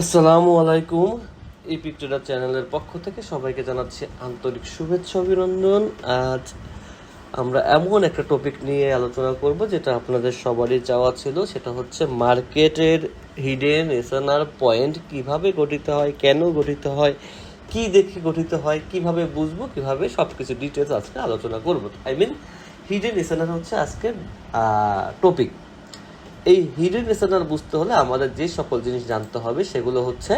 আসসালামু আলাইকুম। এই পিকচার চ্যানেলের পক্ষ থেকে সবাইকে জানাচ্ছি আন্তরিক শুভেচ্ছা, অভিনন্দন। আজ আমরা এমন একটা টপিক নিয়ে আলোচনা করব যেটা আপনাদের সবারই চাওয়া ছিল। সেটা হচ্ছে মার্কেটের হিডেন এসএনআর পয়েন্ট কীভাবে গঠিত হয়, কেন গঠিত হয়, কি দেখে গঠিত হয়, কীভাবে বুঝব, কীভাবে সব কিছু ডিটেলস আজকে আলোচনা করব। আই মিন হিডেন এসএনআর হচ্ছে আজকের টপিক এই হিডেন এসএনআর বুঝতে হলে আমাদের যে সকল জিনিস জানতে হবে সেগুলো হচ্ছে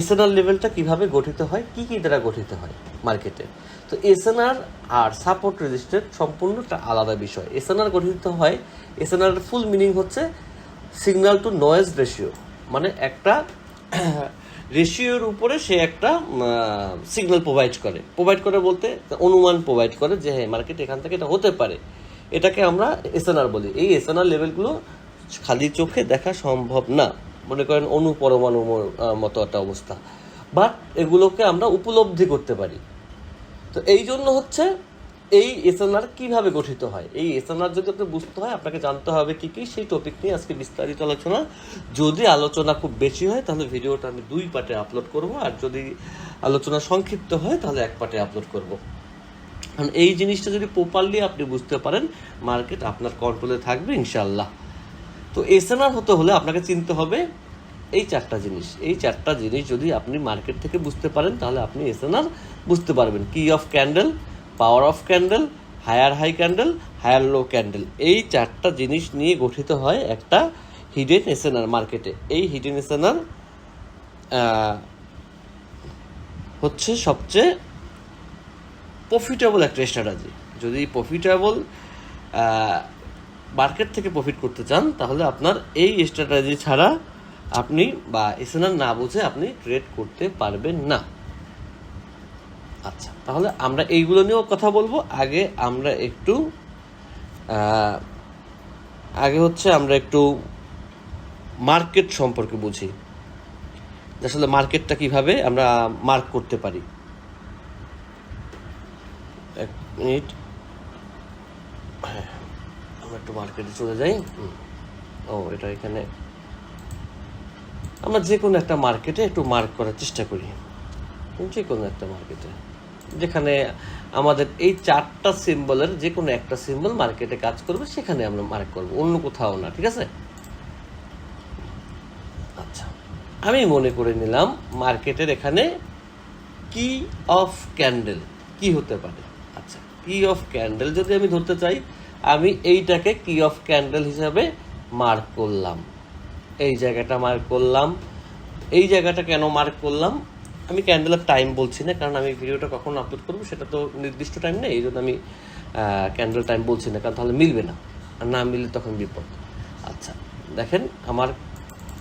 এসএনআর লেভেলটা কীভাবে গঠিত হয়, কি কি দ্বারা গঠিত হয় মার্কেটে তো এসএনআর আর সাপোর্ট রেজিস্টার সম্পূর্ণ একটা আলাদা বিষয়। এসএনআর গঠিত হয় এসএনআর ফুল মিনিং হচ্ছে সিগন্যাল টু নয়েজ রেশিও মানে একটা রেশিওর উপরে সে একটা সিগন্যাল প্রোভাইড করে। প্রোভাইড করে বলতে অনুমান প্রোভাইড করে যে হ্যাঁ মার্কেট এখান থেকে এটা হতে পারে। এটাকে আমরা এসএনআর বলি। এই এসএনআর লেভেলগুলো খালি চোখে দেখা সম্ভব না। মনে করেন অনুপরমাণু মতো একটা অবস্থা। বাট এগুলোকে আমরা উপলব্ধি করতে পারি। তো এই জন্য হচ্ছে এই এসএনআর কীভাবে গঠিত হয়? এই এসএনআর যদি আপনি বুঝতে হয়, আপনাকে জানতে হবে কি কি, সেই টপিক নিয়ে আজকে বিস্তারিত আলোচনা। যদি আলোচনা খুব বেশি হয়, তাহলে ভিডিওটা আমি দুই পার্টে আপলোড করব। আর যদি আলোচনা সংক্ষিপ্ত হয়, তাহলে এক পার্টে আপলোড করব। কারণ এই জিনিসটা যদি প্রপারলি আপনি বুঝতে পারেন মার্কেট আপনার কন্ট্রোলে থাকবে ইনশাল্লাহ তো এসএনআর হতে হলে আপনাকে চিনতে হবে এই চারটা জিনিস। এই চারটা জিনিস যদি আপনি মার্কেট থেকে বুঝতে পারেন, তাহলে আপনি এসএনআর বুঝতে পারবেন। Key of candle, power of candle, higher high candle, higher low candle. এই চারটা জিনিস নিয়ে গঠিত হয় একটা হিডেন এসএনআর মার্কেটে এই হিডেন এসএনআর হচ্ছে সবচেয়ে প্রফিটেবল একটা স্ট্র্যাটাজি যদি প্রফিটেবল মার্কেট থেকে প্রফিট করতে চান, তাহলে আপনার এই স্ট্র্যাটাজি ছাড়া আপনি বা এসএনআর না বুঝে আপনি ট্রেড করতে পারবেন না। আচ্ছা তাহলে আমরা এইগুলো নিয়েও কথা বলব। আগে আমরা একটু আগে হচ্ছে আমরা একটু মার্কেট সম্পর্কে বুঝি। আসলে মার্কেটটা কীভাবে আমরা মার্ক করতে পারি। এক মিনিট। হ্যাঁ। একটু মার্কেটে চলে যাই। ও এটা এখানে। আমরা যে কোনো একটা মার্কেটে একটু মার্ক করার চেষ্টা করি। যে কোনো একটা মার্কেটে যেখানে আমাদের এই চারটা সিম্বলের যে কোনো একটা সিম্বল মার্কেটে কাজ করবে সেখানে আমরা মার্ক করব। অন্য কোথাও না ঠিক আছে? আচ্ছা আমি মনে করে নিলাম মার্কেটের এখানে কি অফ ক্যান্ডেল কি হতে পারে? আচ্ছা কি অফ ক্যান্ডেল যদি আমি ধরতে চাই আমি এইটাকে কি অফ ক্যান্ডেল হিসাবে মার্ক করলাম। এই জায়গাটা মার্ক করলাম। এই জায়গাটা কেন মার্ক করলাম? আমি ক্যান্ডেলের টাইম বলছি না, কারণ আমি ভিডিওটা কখন আপলোড করব, সেটা তো নির্দিষ্ট টাইম নেই, এই জন্য আমি ক্যান্ডেল টাইম বলছি না, কারণ তাহলে মিলবে না। আর না মিললে তখন বিপদ। আচ্ছা দেখেন আমার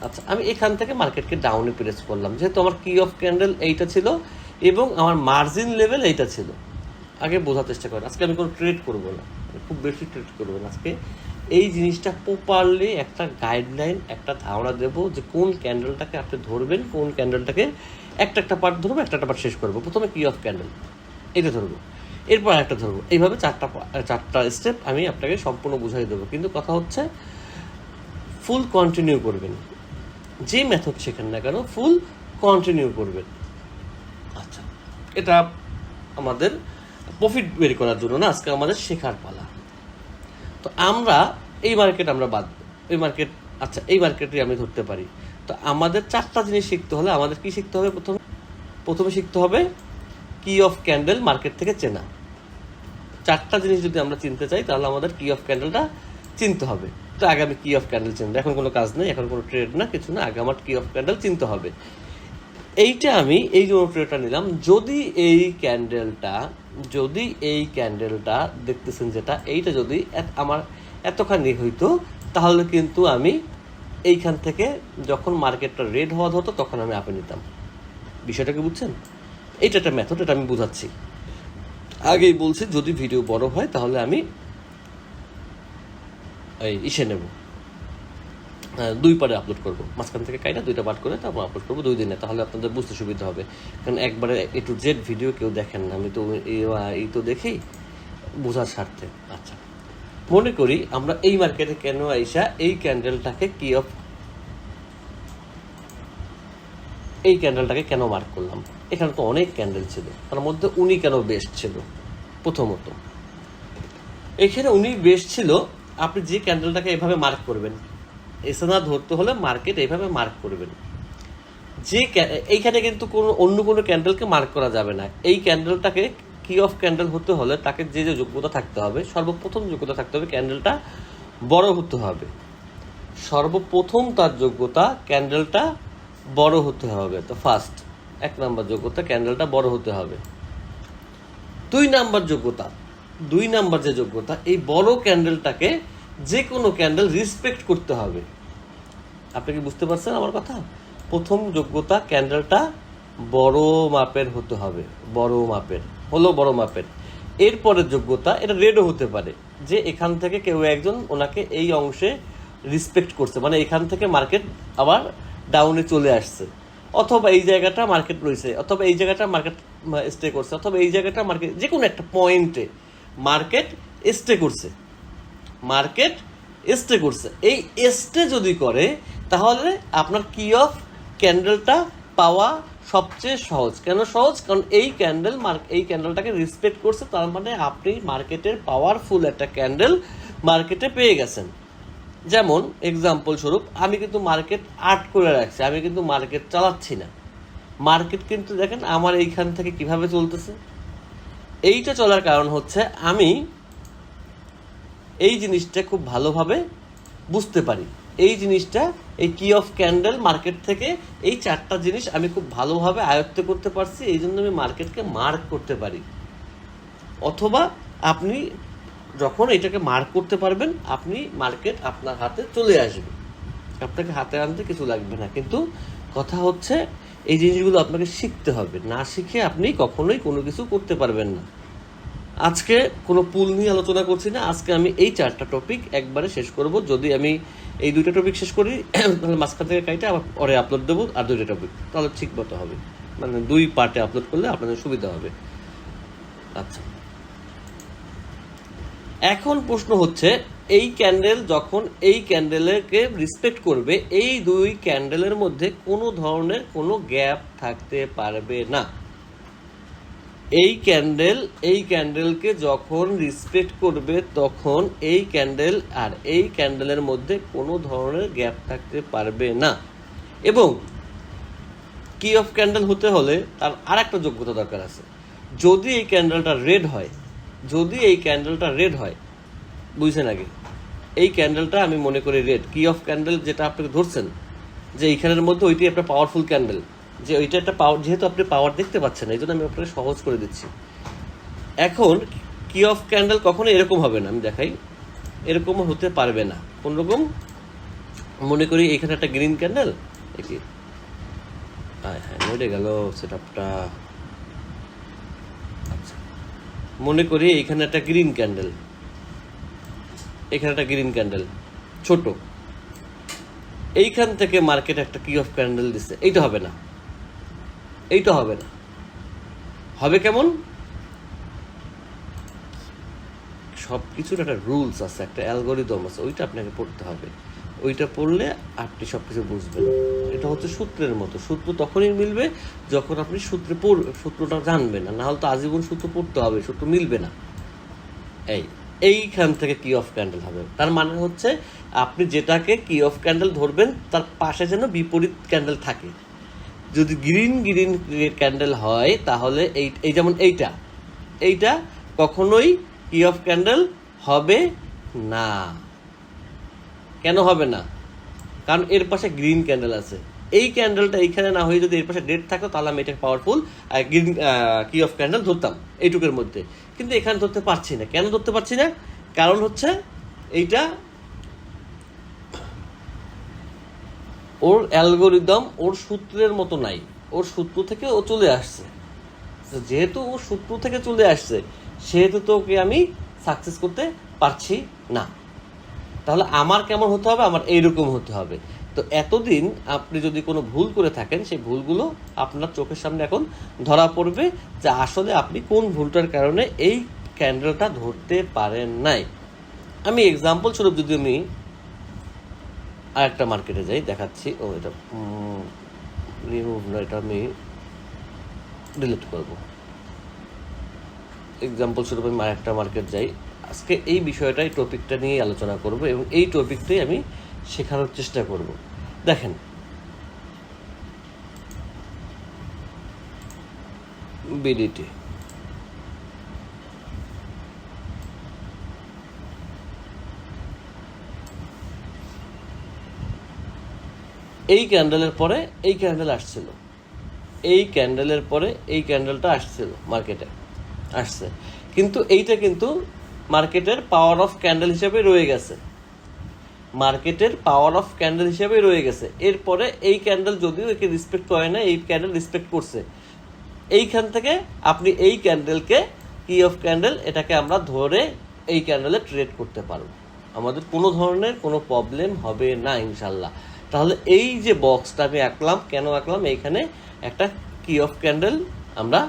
আচ্ছা আমি এখান থেকে মার্কেটকে ডাউনে প্রেস করলাম। যেহেতু আমার কি অফ ক্যান্ডেল এইটা ছিল, এবং আমার মার্জিন লেভেল এইটা ছিল। আগে বোঝার চেষ্টা করেন, আজকে আমি কোনো ট্রেড করব না। খুব বেশি ট্রেড করব না আজকে এই জিনিসটা প্রপারলি একটা গাইডলাইন একটা ধারণা দেবো যে কোন ক্যান্ডেলটাকে আপনি ধরবেন, কোন ক্যান্ডেলটাকে একটা একটা পার্ট ধরবো একটা একটা পার্ট শেষ করব। প্রথমে কি অফ ক্যান্ডেল এটা ধরবো। এরপর একটা ধরবো। এইভাবে চারটা চারটা স্টেপ আমি আপনাকে সম্পূর্ণ বুঝাই দেবো। কিন্তু কথা হচ্ছে ফুল কন্টিনিউ করবেন। যে মেথড শেখেন না কেন ফুল কন্টিনিউ করবেন। আচ্ছা এটা আমাদের প্রফিট বের করার জন্য না আজকে আমাদের শেখার পালা। তো আমরা এই মার্কেট আমরা বাদ, এই মার্কেট আচ্ছা এই মার্কেটে আমি ধরতে পারি। তো আমাদের চারটা জিনিস শিখতে হলে আমাদের কি শিখতে হবে প্রথমে? প্রথমে শিখতে হবে কি অফ ক্যান্ডেল মার্কেট থেকে চেনা। চারটা জিনিস যদি আমরা চিনতে চাই, তাহলে আমাদের কি অফ ক্যান্ডেলটা চিনতে হবে। তো আগে আমি কি অফ ক্যান্ডেল চিনবো। এখন কোনো কাজ নেই, এখন কোনো ট্রেড না, কিছু না, আগে আমার কি অফ ক্যান্ডেল চিনতে হবে। এইটা আমি এই জন্য ট্রেডটা নিলাম, যদি এই ক্যান্ডেলটা যদি এই ক্যান্ডেলটা দেখতেছেন যেটা, এইটা যদি আমার এতখানি হইতো, তাহলে কিন্তু আমি এইখান থেকে যখন মার্কেটটা রেড হওয়া হতো তখন আমি আপে নিতাম। বিষয়টা কি বুঝছেন? এইটা একটা মেথড এটা আমি বুঝাচ্ছি। আগেই বলছি, যদি ভিডিও বড় হয়, তাহলে আমি এই, ইসে নেব। দুই পারে আপলোড করব। মাঝখান থেকে কাইটা দুইটা পার্ট করে তারপর আপলোড করব দুই দিনে, তাহলে আপনাদের বুঝতে সুবিধা হবে। কারণ একবারে এ টু জেড ভিডিও কেউ দেখেন না। আমি তো এই তো দেখি বোঝার স্বার্থে। আচ্ছা মনে করি আমরা এই মার্কেটে কেন আইসা এই ক্যান্ডেলটাকে কি অফ এই ক্যান্ডেলটাকে কেন মার্ক করলাম? এখানে তো অনেক ক্যান্ডেল ছিল। তার মধ্যে উনি কেন বেস্ট ছিল? প্রথমত, এখানে উনি বেস্ট ছিল, আপনি যে ক্যান্ডেলটাকে এভাবে মার্ক করবেন এসএনআর ধরতে হলে মার্কেট এইভাবে মার্ক করবেন। যে এইখানে কিন্তু কোনো, অন্য কোনো ক্যান্ডেলকে মার্ক করা যাবে না। এই ক্যান্ডেলটাকে কি অফ ক্যান্ডেল হতে হলে তাকে যে যে যোগ্যতা থাকতে হবে, সর্বপ্রথম যোগ্যতা থাকতে হবে ক্যান্ডেলটা বড় হতে হবে। সর্বপ্রথম তার যোগ্যতা ক্যান্ডেলটা বড় হতে হবে। তো ফার্স্ট এক নাম্বার যোগ্যতা ক্যান্ডেলটা বড় হতে হবে। দুই নাম্বার যোগ্যতা, দুই নাম্বার যে যোগ্যতা, এই বড় ক্যান্ডেলটাকে যে কোনো ক্যান্ডেল রিসপেক্ট করতে হবে। আপনি কি বুঝতে পারছেন আমার কথা? প্রথম যোগ্যতা ক্যান্ডেলটা বড় মাপের হতে হবে। বড় মাপের। হলো বড় মাপের। এরপরের যোগ্যতা, এটা রেডও হতে পারে। যে এখান থেকে কেউ একজন ওনাকে এই অংশে রিসপেক্ট করছে। মানে এখান থেকে মার্কেট আবার ডাউনে চলে আসছে। অথবা এই জায়গাটা মার্কেট রয়েছে, অথবা এই জায়গাটা মার্কেট স্টে করছে, অথবা এই জায়গাটা মার্কেট যে কোনো একটা পয়েন্টে মার্কেট স্টে করছে। মার্কেট স্টে করছে এই স্টে যদি করে, তাহলে আপনার কি অফ ক্যান্ডেলটা পাওয়া সবচেয়ে সহজ। কেন সহজ? কারণ এই ক্যান্ডেল এই ক্যান্ডেলটাকে রেসপেক্ট করছে, তার মানে আপনি মার্কেটের পাওয়ারফুল একটা ক্যান্ডেল মার্কেটে পেয়ে গেছেন। যেমন এক্সাম্পল স্বরূপ, আমি কিন্তু মার্কেট আর্ট করে রাখছি, আমি কিন্তু মার্কেট চালাচ্ছি না। মার্কেট কিন্তু দেখেন আমার এইখান থেকে কীভাবে চলতেছে? এইটা চলার কারণ হচ্ছে আমি এই জিনিসটা খুব ভালোভাবে বুঝতে পারি। এই জিনিসটা, এই কি অফ ক্যান্ডেল মার্কেট থেকে এই চারটা জিনিস আমি খুব ভালোভাবে আয়ত্ত করতে পারছি, এই জন্য আমি মার্কেটকে মার্ক করতে পারি। অথবা আপনি যখন এটাকে মার্ক করতে পারবেন, আপনি মার্কেট আপনার হাতে চলে আসবে। আপনাকে হাতে আনতে কিছু লাগবে না। কিন্তু কথা হচ্ছে, এই জিনিসগুলো আপনাকে শিখতে হবে। না শিখে আপনি কখনোই কোনো কিছু করতে পারবেন না। আজকে কোনো পুল নিয়ে আলোচনা করছি না। আজকে আমি এই চারটা টপিক একবারে শেষ করব। যদি আমি এই দুইটা টপিক শেষ করি, তাহলে মাঝখান থেকে কাইটে আবার পরে আপলোড দেবো। আর দুইটা টপিক তাহলে ঠিক মতো হবে। মানে দুই পার্টে আপলোড করলে আপনাদের সুবিধা হবে। আচ্ছা। এখন প্রশ্ন হচ্ছে, এই ক্যান্ডেল যখন এই ক্যান্ডেলকে রেসপেক্ট করবে, এই দুই ক্যান্ডেলের মধ্যে কোনো ধরনের কোনো গ্যাপ থাকতে পারবে না। এই ক্যান্ডেল এই ক্যান্ডেলকে যখন রেসপেক্ট করবে, তখন এই ক্যান্ডেল আর এই ক্যান্ডেলের মধ্যে কোনো ধরনের গ্যাপ থাকতে পারবে না। এবং কি অফ ক্যান্ডেল হতে হলে তার আর একটা যোগ্যতা দরকার আছে। যদি এই ক্যান্ডেলটা রেড হয়, যদি এই ক্যান্ডেলটা রেড হয়, বুঝছেন আগে? এই ক্যান্ডেলটা আমি মনে করি রেড কি অফ ক্যান্ডেল যেটা আপনাকে ধরছেন, যে এইখানের মধ্যে ওইটি একটা পাওয়ারফুল ক্যান্ডেল যে ওইটা একটা পাওয়ার যেহেতু আপনি পাওয়ার দেখতে পাচ্ছেন এই জন্য আমি আপনাকে সহজ করে দিচ্ছি। এখন কি অফ ক্যান্ডেল কখনো এরকম হবে না, আমি দেখাই। এরকম হতে পারবে না। কোন রকম? মনে করি এখানে একটা গ্রিন ক্যান্ডেল হ্যাঁ হ্যাঁ গেল সেট আপটা আচ্ছা। মনে করি এখানে একটা গ্রিন ক্যান্ডেল এখানে একটা গ্রিন ক্যান্ডেল ছোট। এইখান থেকে মার্কেট একটা কি অফ ক্যান্ডেল দিচ্ছে, এইটা হবে না। এইটা হবে না। হবে কেমন? সব কিছুর একটা রুলস আছে, একটা অ্যালগোরিদম আছে, ওইটা আপনাকে পড়তে হবে। ওইটা পড়লে আপনি সব কিছু বুঝবেন। এটা হচ্ছে সূত্রের মতো। সূত্র তখনই মিলবে যখন আপনি সূত্রে পড়, সূত্রটা জানবেন না। নাহলে তো আজীবন সূত্র পড়তে হবে, সূত্র মিলবে না। এই, এইখান থেকে কি অফ ক্যান্ডেল হবে। তার মানে হচ্ছে আপনি যেটাকে কি অফ ক্যান্ডেল ধরবেন, তার পাশে যেন বিপরীত ক্যান্ডেল থাকে। যদি গ্রিন গ্রিন ক্যান্ডেল হয়, তাহলে এই এই যেমন এইটা এইটা কখনোই কি অফ ক্যান্ডেল হবে না। কেন হবে না? কারণ এর পাশে গ্রিন ক্যান্ডেল আছে। এই ক্যান্ডেলটা এইখানে না হয়ে যদি এর পাশে ডেট থাকতো, তাহলে আমি এটা powerful green key of candle ধরতাম এইটুকের মধ্যে। কিন্তু এখানে ধরতে পারছি না। কেন ধরতে পারছি না? কারণ হচ্ছে এইটা ওর অ্যালগোরিদম ওর সূত্রের মতো নাই। ওর সূত্র থেকে ও চলে আসছে। যেহেতু ও সূত্র থেকে চলে আসছে, সেহেতু তো ওকে আমি সাকসেস করতে পারছি না। তাহলে আমার কেমন হতে হবে? আমার এইরকম হতে হবে। তো এতদিন আপনি যদি কোনো ভুল করে থাকেন, সেই ভুলগুলো আপনার চোখের সামনে এখন ধরা পড়বে যে আসলে আপনি কোন ভুলটার কারণে এই ক্যান্ডেলটা ধরতে পারেন নাই। আমি এক্সাম্পল স্বরূপ যদি আমি আর একটা মার্কেটে যাই, দেখাচ্ছি। ও, এটা রিমুভ না, এটা আমি ডিলিট করব। এক্সাম্পল স্বরূপ আমি আরেকটা মার্কেট যাই। আজকে এই বিষয়টাই টপিকটা নিয়ে আলোচনা করব এবং এই টপিকটাই আমি শেখানোর চেষ্টা করব। দেখেন বিডিটি এই ক্যান্ডেলের পরে এই ক্যান্ডেল আসছিল। এই ক্যান্ডেলের পরে এই ক্যান্ডেলটা আসছিল মার্কেটে আসছে। কিন্তু এইটা কিন্তু মার্কেটের পাওয়ার অফ ক্যান্ডেল হিসেবে রয়ে গেছে। মার্কেটের পাওয়ার অফ ক্যান্ডেল হিসেবে রয়ে গেছে। এরপরে এই ক্যান্ডেল যদিও একে রিসপেক্ট করে না এই ক্যান্ডেল রিসপেক্ট করছে। এইখান থেকে আপনি এই ক্যান্ডেলকে কি অফ ক্যান্ডেল এটাকে আমরা ধরে এই ক্যান্ডেলে ট্রেড করতে পারব। আমাদের কোনো ধরনের কোনো প্রবলেম হবে না, ইনশাল্লাহ। তাহলে এই যে বক্সটা আমি আঁকলাম, কেন আঁকলাম? এইখানে একটা কি অফ ক্যান্ডেল আমরা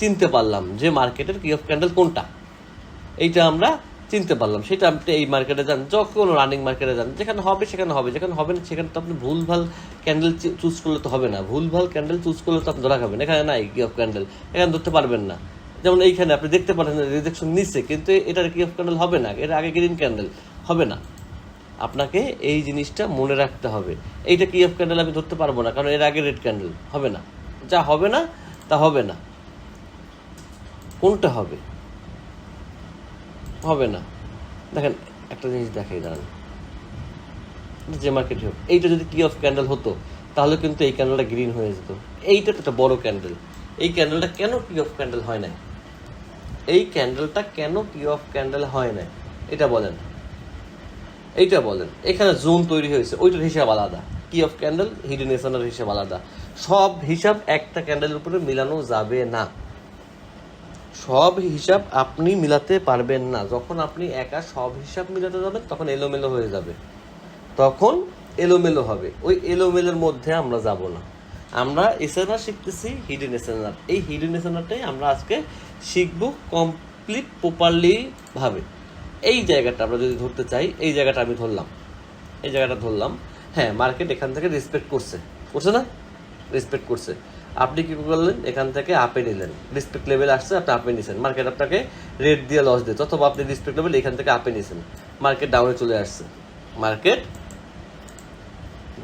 চিনতে পারলাম যে মার্কেটের কি অফ ক্যান্ডেল কোনটা। এইটা আমরা চিনতে পারলাম। সেটা আপনি এই মার্কেটে যান, যখন রানিং মার্কেটে যান, যেখানে হবে, সেখানে হবে, যেখানে হবে না, সেখানে তো আপনি ভুলভাল ক্যান্ডেল চুজ করলে তো হবে না। ভুলভাল ক্যান্ডেল চুজ করলে তো আপনি ধরা খাবেন। এখানে নাই কি অফ ক্যান্ডেল এখানে ধরতে পারবেন না। যেমন এইখানে আপনি দেখতে পারেন রিজেকশন নিচ্ছে কিন্তু এটার কি অফ ক্যান্ডেল হবে না। এর আগে গ্রিন ক্যান্ডেল হবে না। আপনাকে এই জিনিসটা মনে রাখতে হবে। এইটা কি অফ ক্যান্ডেল আমি ধরতে পারব না, কারণ এর আগে রেড ক্যান্ডেল হবে না। যা হবে না, তা হবে না। কোনটা হবে? হবে না। দেখেন, একটা জিনিস দেখাই, দাঁড়ান। যে মার্কেট হোক, এইটা যদি কি অফ ক্যান্ডেল হতো, তাহলে কিন্তু এই ক্যান্ডেলটা গ্রিন হয়ে যেত। এইটা তো একটা বড় ক্যান্ডেল এই ক্যান্ডেলটা কেন কি অফ ক্যান্ডেল হয় না এই ক্যান্ডেলটা কেন কি অফ ক্যান্ডেল হয় না এটা বলেন। এইটা বলেন, এখানে জোন তৈরি হয়েছে, ওইটার হিসাব আলাদা। কি অফ ক্যান্ডেল হিডেনেশনের হিসাব আলাদা। সব হিসাব একটা ক্যান্ডেলের উপরে মিলানো যাবে না। সব হিসাব আপনি মিলাতে পারবেন না। যখন আপনি একা সব হিসাব মিলাতে যাবেন, তখন এলোমেলো হয়ে যাবে। তখন এলোমেলো হবে। ওই এলোমেলোর মধ্যে আমরা যাব না। আমরা এসএনআর শিখতেছি হিডেন এসএনআর। এই হিডেন এসএনআরটাই আমরা আজকে শিখব কমপ্লিট প্রপারলি ভাবে। এই জায়গাটা আমরা যদি ধরতে চাই, এই জায়গাটা আমি ধরলাম। এই জায়গাটা ধরলাম। হ্যাঁ মার্কেট এখান থেকে রেসপেক্ট করছে। করছে না? রেসপেক্ট করছে। আপনি কি করলেন? এখান থেকে আপে নিলেন। রেসপেক্ট লেভেল আসছে, আপনি আপে নিছেন। মার্কেট আপনাকে রেট দিয়ে লস দিচ্ছে অথবা আপনি রেসপেক্ট লেভেল এখান থেকে আপে নিছেন। মার্কেট ডাউনে চলে আসছে। মার্কেট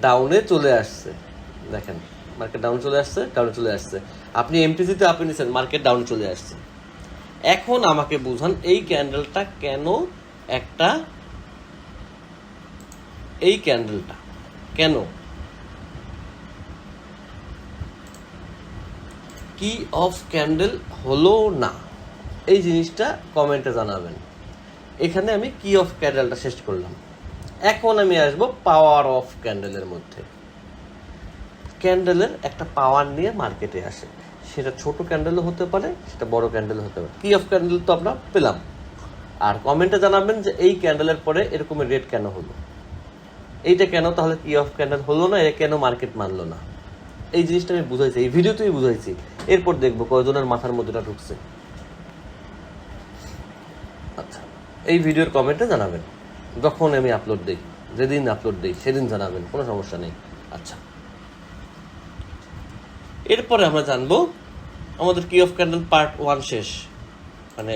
ডাউনে চলে আসছে। দেখেন মার্কেট ডাউন চলে আসছে ডাউনে চলে আসছে। আপনি এমটিসিতে আপে নিছেন মার্কেট ডাউন চলে আসছে। এখন আমাকে বুঝান, এই ক্যান্ডেলটা কেন একটা, এই ক্যান্ডেলটা কেন? কি অফ ক্যান্ডেল হলো না? এই জিনিসটা কমেন্টে জানাবেন। এখানে আমি কি অফ ক্যান্ডেলটা শেষ করলাম। এখন আমি আসব পাওয়ার অফ ক্যান্ডেলের মধ্যে। ক্যান্ডেলের একটা পাওয়ার নিয়ে মার্কেটে আসে। সেটা ছোট ক্যান্ডেলও হতে পারে, সেটা বড় ক্যান্ডেল হতে পারে। কি অফ ক্যান্ডেল তো আমরা পেলাম। আর কমেন্টে জানাবেন যে এই ক্যান্ডেলের পরে এরকমের রেট কেন হলো? এইটা কেন? তাহলে কি অফ ক্যান্ডেল হলো না এ কেন মার্কেট মানলো না? এই জিনিসটা আমি বুঝাইছি, এই ভিডিওতেই বুঝাইছি। এরপর দেখব কয়জনের মাথার মধ্যেটা ঢুকছে। আচ্ছা এই ভিডিওর কমেন্টে জানাবেন। যখন আমি আপলোড দিই, যেদিন আপলোড দিই, সেদিন জানাবেন, কোনো সমস্যা নেই। আচ্ছা। এরপরে আমরা জানব আমাদের কি অফ ক্যান্ডেল পার্ট ওয়ান শেষ। মানে